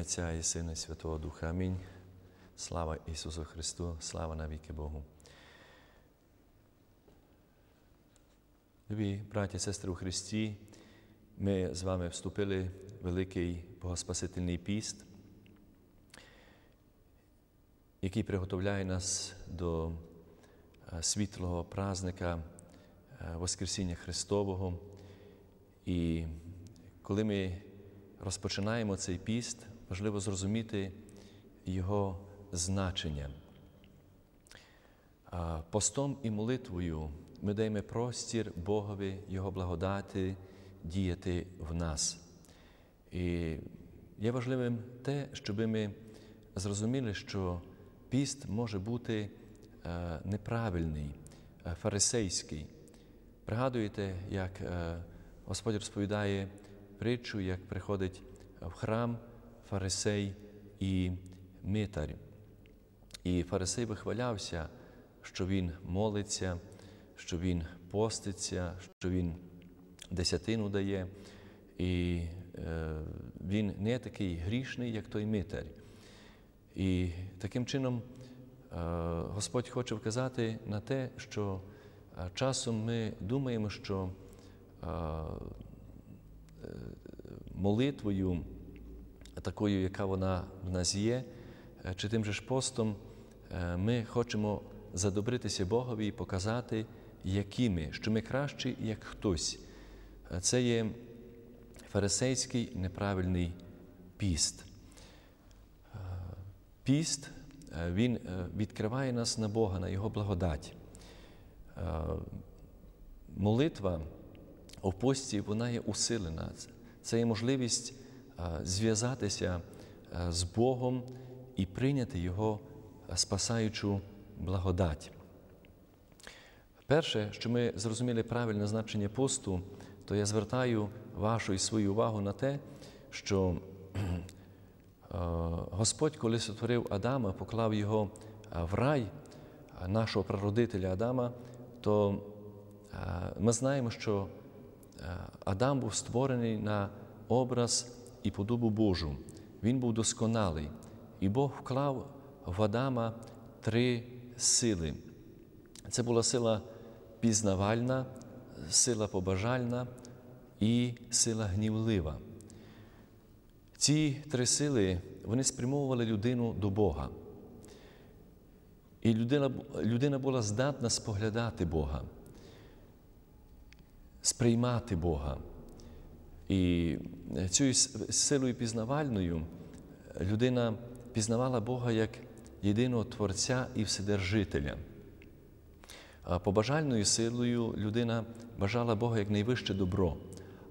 ім'я Отця і Сина, і Святого Духа. Амінь. Слава Ісусу Христу, слава навіки Богу. Любі браті і сестри у Христі, ми з вами вступили в великий Богоспасительний піст, який приготовляє нас до світлого празника Воскресіння Христового. І коли ми розпочинаємо цей піст, важливо зрозуміти його значення. Постом і молитвою ми даємо простір Богові, Його благодаті діяти в нас. І є важливим те, щоб ми зрозуміли, що піст може бути неправильний, фарисейський. Пригадуєте, як Господь розповідає притчу, як приходить в храм фарисей і митар. І фарисей вихвалявся, що він молиться, що він поститься, що він десятину дає. І е, він не такий грішний, як той митар. І таким чином е, Господь хоче вказати на те, що е, часом ми думаємо, що е, молитвою, такою, яка вона в нас є, чи тим же ж постом, ми хочемо задобритися Богові і показати, які ми, що ми кращі, як хтось. Це є фарисейський неправильний піст. Піст він відкриває нас на Бога, на Його благодать. Молитва у пості вона є усилена. Це є можливість зв'язатися з Богом і прийняти Його спасаючу благодать. Перше, що ми зрозуміли правильне значення посту, то я звертаю вашу і свою увагу на те, що Господь, коли сотворив Адама, поклав його в рай, нашого прародителя Адама, то ми знаємо, що Адам був створений на образ і подобу Божу. Він був досконалий, і Бог вклав в Адама три сили. Це була сила пізнавальна, сила побажальна і сила гнівлива. Ці три сили вони спрямовували людину до Бога. І людина людина була здатна споглядати Бога, сприймати Бога. І цією силою пізнавальною людина пізнавала Бога як єдиного Творця і Вседержителя. А побажальною силою людина бажала Бога як найвище добро,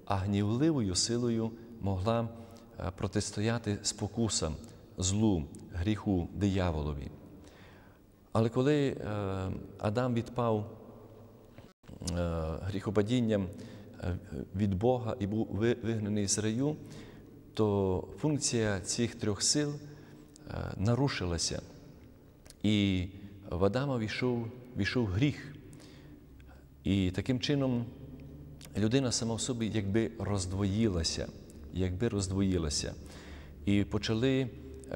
а гнівливою силою могла протистояти спокусам, злу, гріху дияволові. Але коли Адам відпав гріхопадінням від Бога і був вигнаний з раю, то функція цих трьох сил нарушилася. І в Адама війшов, війшов гріх. І таким чином людина сама в собі якби роздвоїлася, якби роздвоїлася. І почали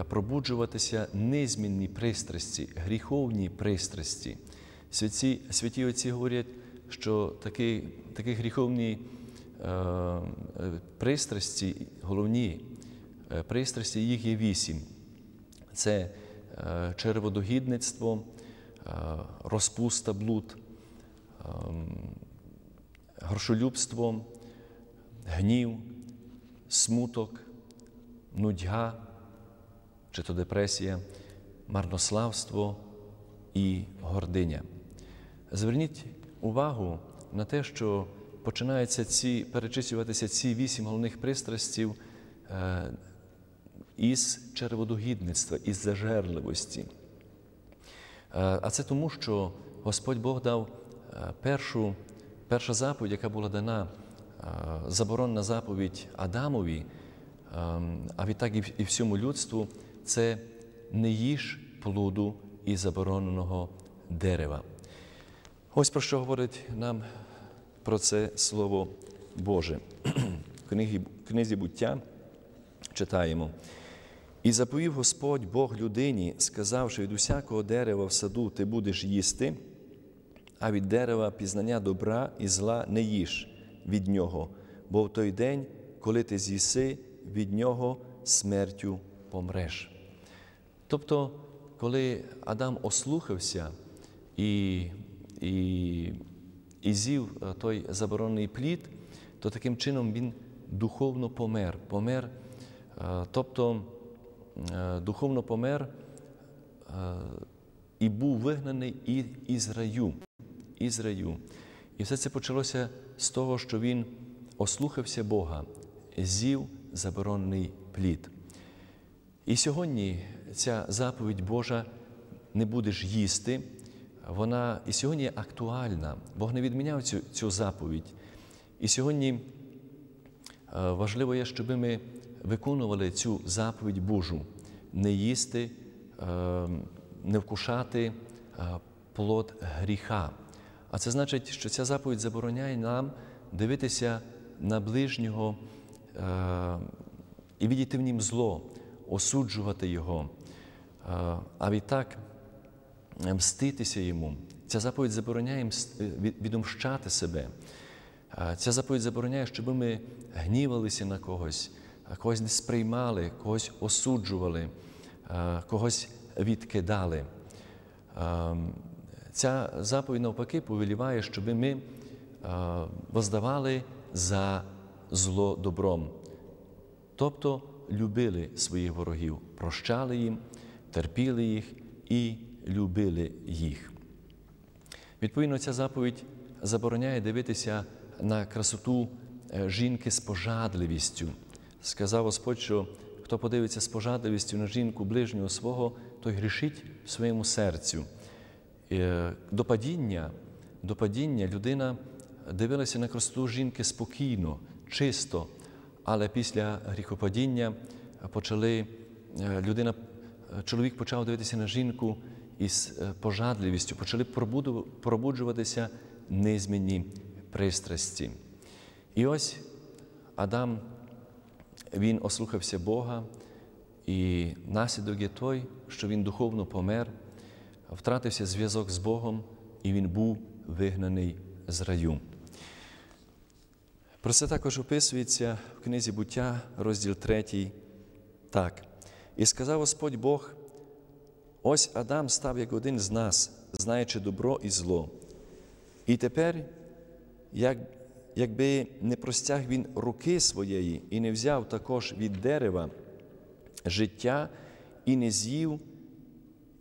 пробуджуватися незмінні пристрасті, гріховні пристрасті. Святі, святі отці говорять, що такі, такі гріховні е, пристрасті, головні е, пристрасті, їх є вісім. Це е, черводогідництво, е, розпуста блуд, е, грошолюбство, гнів, смуток, нудьга, чи то депресія, марнославство і гординя. Зверніть увагу на те, що починаються ці, перечислюватися ці вісім головних пристрастів е, із черводогідництва, із зажерливості. Е, а це тому, що Господь Бог дав е, першу, перша заповідь, яка була дана, заборонна заповідь Адамові, е, а відтак і всьому людству, це не їж плоду і забороненого дерева. Ось про що говорить нам про це Слово Боже. В книзі буття читаємо. І заповів Господь Бог людині, сказавши, від усякого дерева в саду ти будеш їсти, а від дерева пізнання добра і зла не їж від нього, бо в той день, коли ти з'їси, від нього смертю помреш. Тобто, коли Адам ослухався і і, і з'їв той заборонений плід, то таким чином він духовно помер. помер, Тобто духовно помер і був вигнаний із раю. Із раю. І все це почалося з того, що він ослухався Бога, з'їв заборонений плід. І сьогодні ця заповідь Божа не будеш їсти, вона і сьогодні актуальна. Бог не відміняв цю, цю заповідь. І сьогодні е, важливо є, щоб ми виконували цю заповідь Божу, не їсти, е, не вкушати е, плод гріха. А це значить, що ця заповідь забороняє нам дивитися на ближнього і видіти в нім зло, осуджувати його, а відтак мститися йому. Ця заповідь забороняє відомщати себе. Ця заповідь забороняє, щоб ми гнівалися на когось, когось не сприймали, когось осуджували, когось відкидали. Ця заповідь навпаки повеліває, щоб ми воздавали за зло добром, тобто любили своїх ворогів, прощали їм, терпіли їх і любили їх. Відповідно, ця заповідь забороняє дивитися на красоту е, жінки з пожадливістю. Сказав Господь, що хто подивиться з пожадливістю на жінку ближнього свого, той грішить своєму серцю. Е, до падіння, до падіння людина дивилася на красоту жінки спокійно, чисто, але після гріхопадіння почали е, людина, чоловік почав дивитися на жінку із е, пожадливістю, почали пробуджуватися незмінні пристрасті. І ось Адам, він ослухався Бога, і наслідок є той, що він духовно помер, втратився зв'язок з Богом, і він був вигнаний з раю. Про це також описується в книзі буття, розділ 3. Так. І сказав Господь Бог. Ось Адам став як один з нас, знаючи добро і зло. І тепер, як, якби не простяг він руки своєї і не взяв також від дерева життя, і не з'їв,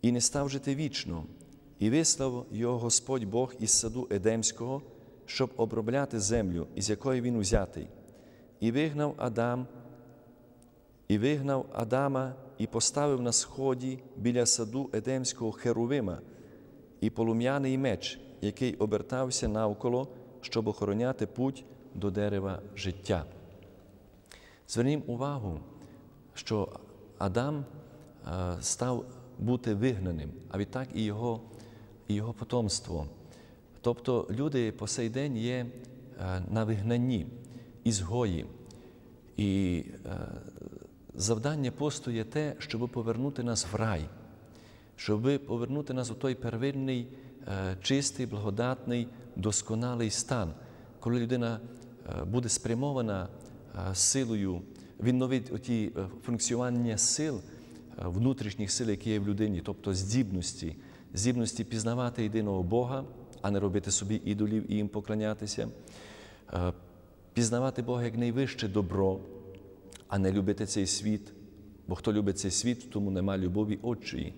і не став жити вічно, і вислав його Господь Бог із саду Едемського, щоб обробляти землю, із якої він узятий, і вигнав Адам, і вигнав Адама і поставив на сході біля саду Едемського Херувима і полум'яний меч, який обертався навколо, щоб охороняти путь до дерева життя. Звернім увагу, що Адам став бути вигнаним, а відтак і його, і його потомство. Тобто люди по сей день є на вигнанні, ізгої. І завдання посту є те, щоб повернути нас в рай, щоб повернути нас у той первинний, е, чистий, благодатний, досконалий стан, коли людина е, буде спрямована е, силою, відновить оті функціонування сил, внутрішніх сил, які є в людині, тобто здібності, здібності пізнавати єдиного Бога, а не робити собі ідолів і їм поклонятися, пізнавати Бога як найвище добро а не любити цей світ. Бо хто любить цей світ, тому нема любові Отчої.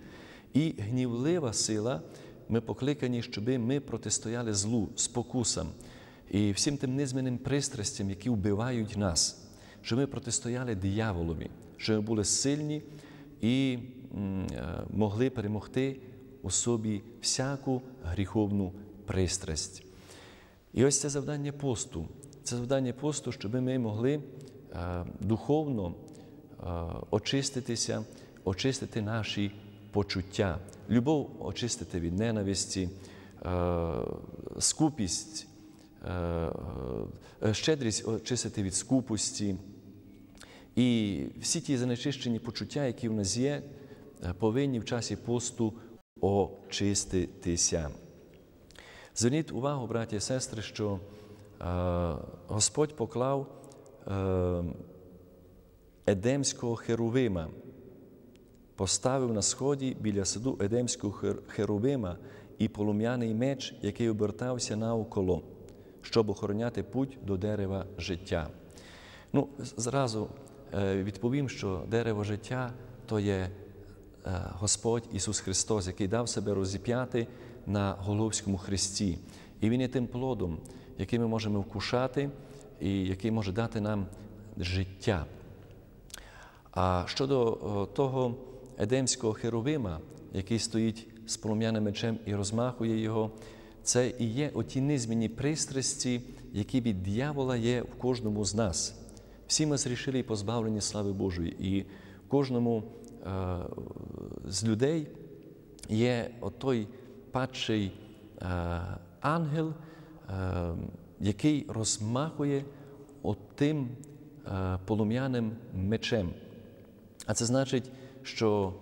І гнівлива сила, ми покликані, щоб ми протистояли злу, спокусам і всім тим низменним пристрастям, які вбивають нас, щоб ми протистояли дияволові, щоб ми були сильні і е, могли перемогти у собі всяку гріховну пристрасть. І ось це завдання посту. Це завдання посту, щоб ми могли духовно е, очиститися, очистити наші почуття, любов очистити від ненависті, е, скупість, щедрість очистити від скупості І всі ті занечищені почуття, які в нас є, е, повинні в часі посту очиститися. Зверніть увагу, браті і сестри, що е, Господь поклав е, Едемського херувима, поставив на сході біля саду Едемського херувима і полум'яний меч, який обертався навколо, щоб охороняти путь до дерева життя. Ну, Зразу е, відповім, що дерево життя то є Господь Ісус Христос, який дав себе розіп'яти на Головському Христі. І Він є тим плодом, який ми можемо вкушати і який може дати нам життя. А щодо того Едемського херовима, який стоїть з полум'яним мечем і розмахує його, це і є оті низмінні пристрасті, які від дьявола є в кожному з нас. Всі ми зрішили і позбавлені слави Божої, і кожному е, з людей є отой падший е, ангел, е, який розмахує отим е, полум'яним мечем. А це значить, що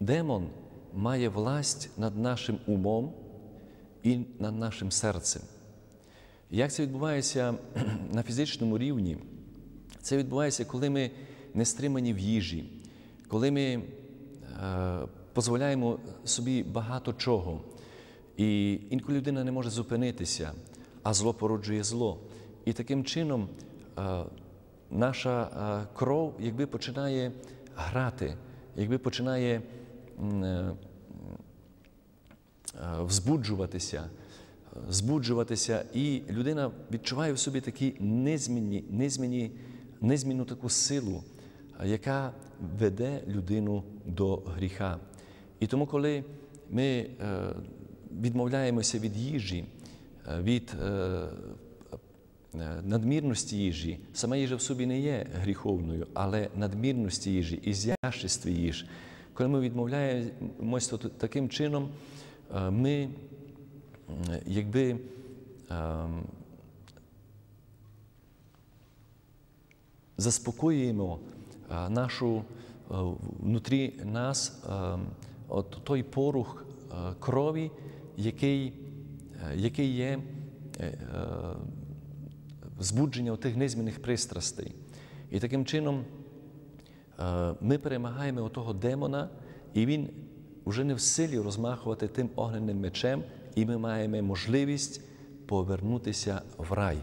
демон має власть над нашим умом і над нашим серцем. Як це відбувається на фізичному рівні? Це відбувається, коли ми не стримані в їжі, коли ми дозволяємо собі багато чого. І інколи людина не може зупинитися, а зло породжує зло. І таким чином наша кров якби починає грати, якби починає е, взбуджуватися, збуджуватися, і людина відчуває в собі такі незмінні, незмінні, незмінну таку силу, яка веде людину до гріха. І тому, коли ми е, відмовляємося від їжі, е, від е, надмірності їжі, сама їжа в собі не є гріховною, але надмірності їжі і зяществі їж. Коли ми відмовляємося таким чином, ми якби заспокоюємо нашу внутрі нас от той порух крові, який який є збудження тих незмінних пристрастей. І таким чином ми перемагаємо отого демона, і він вже не в силі розмахувати тим огненним мечем, і ми маємо можливість повернутися в рай,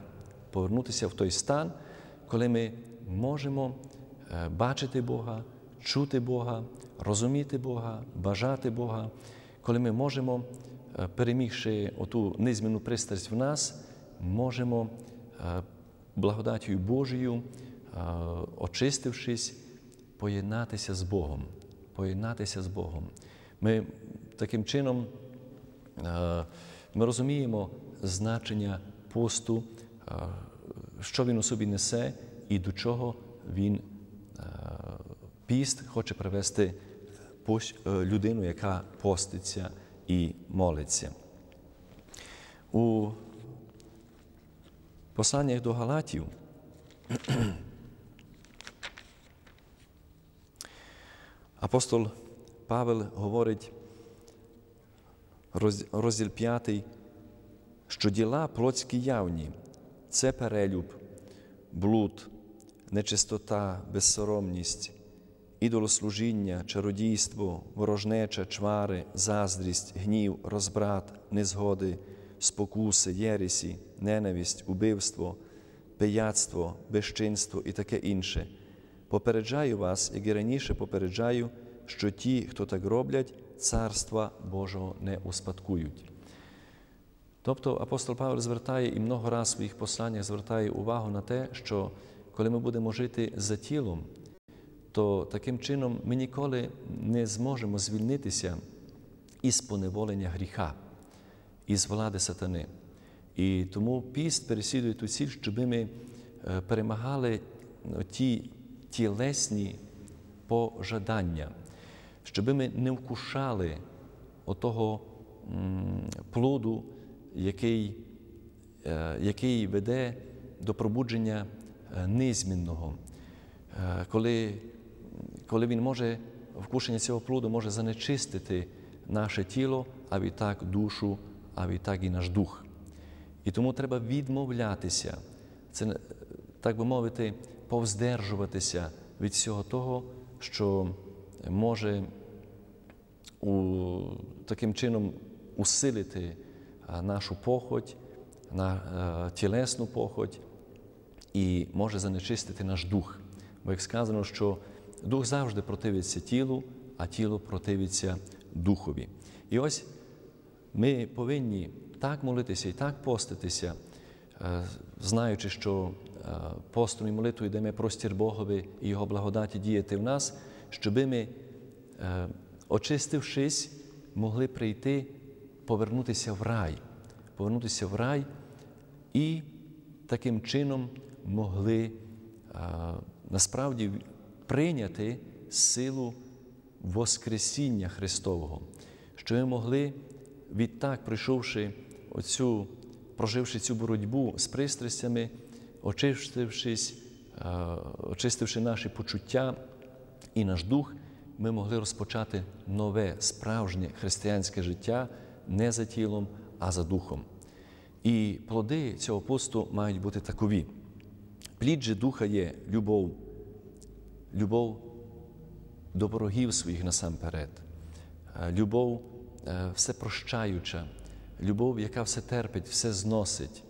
повернутися в той стан, коли ми можемо бачити Бога, чути Бога, розуміти Бога, бажати Бога, коли ми можемо, е, перемігши оту незмінну пристрасть в нас, можемо е, благодаттю Божою, е, очистившись, поєднатися з Богом, поєднатися з Богом. Ми таким чином ми розуміємо значення посту, що він у собі несе і до чого він піст хоче привести е, людину, яка поститься і молиться. У посланнях до Галатів апостол Павел говорить, розділ 5, що діла плотські явні це перелюб, блуд, нечистота, безсоромність, ідолослужіння, чародійство, ворожнеча, чвари, заздрість, гнів, розбрат, незгоди, спокуси, єресі, ненависть, убивство, пияцтво, безчинство і таке інше. Попереджаю вас, як і раніше попереджаю, що ті, хто так роблять, царства Божого не успадкують. Тобто апостол Павел звертає і много раз в своїх посланнях звертає увагу на те, що коли ми будемо жити за тілом, то таким чином ми ніколи не зможемо звільнитися із поневолення гріха, із влади сатани. І тому піст переслідує ту ціль, щоб ми е, перемагали ті тілесні пожадання, щоб ми не вкушали отого плоду, який, е, який веде до пробудження е, низмінного, е, коли, коли він може, вкушення цього плоду може занечистити наше тіло, а відтак душу, а відтак і наш дух. І тому треба відмовлятися, це, так би мовити, повздержуватися від всього того, що може у, таким чином усилити нашу похоть, на а, тілесну похоть і може занечистити наш дух. Бо як сказано, що дух завжди противиться тілу, а тіло противиться духові. І ось ми повинні так молитися і так поститися, е, знаючи, що е, постом і молитвою йдемо простір Богові і Його благодаті діяти в нас, щоби ми, е, очистившись, могли прийти, повернутися в рай, повернутися в рай і таким чином могли насправді прийняти силу Воскресіння Христового, що ми могли відтак, пройшовши оцю, проживши цю боротьбу з пристрастями, очистившись, очистивши наші почуття і наш дух, ми могли розпочати нове справжнє християнське життя не за тілом, а за духом. І плоди цього посту мають бути такові. Плід же духа є любов, любов до ворогів своїх насамперед, любов всепрощаюча, любов, яка все терпить, все зносить.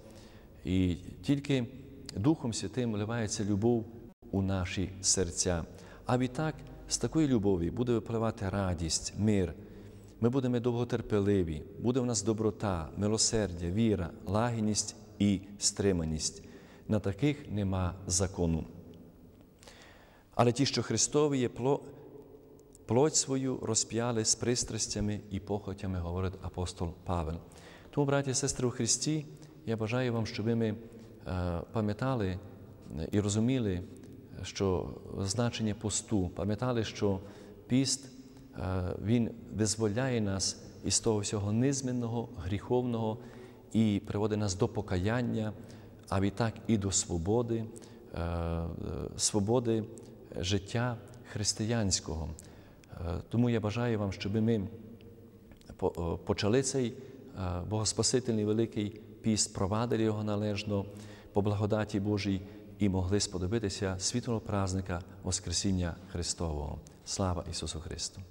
І тільки Духом Святим вливається любов у наші серця. А відтак з такої любові буде випливати радість, мир. Ми будемо довготерпеливі, буде в нас доброта, милосердя, віра, лагідність і стриманість. На таких нема закону. Але ті, що Христові є плоть свою розп'яли з пристрастями і похотями, говорить апостол Павел. Тому, браті і сестри у Христі, я бажаю вам, щоб ми пам'ятали і розуміли, що значення посту, пам'ятали, що піст він визволяє нас із того всього низменного, гріховного і приводить нас до покаяння, а відтак і до свободи, свободи життя християнського. Тому я бажаю вам, щоб ми почали цей богоспасительний великий піст, провадили його належно по благодаті Божій і могли сподобитися світлого праздника Воскресіння Христового. Слава Ісусу Христу!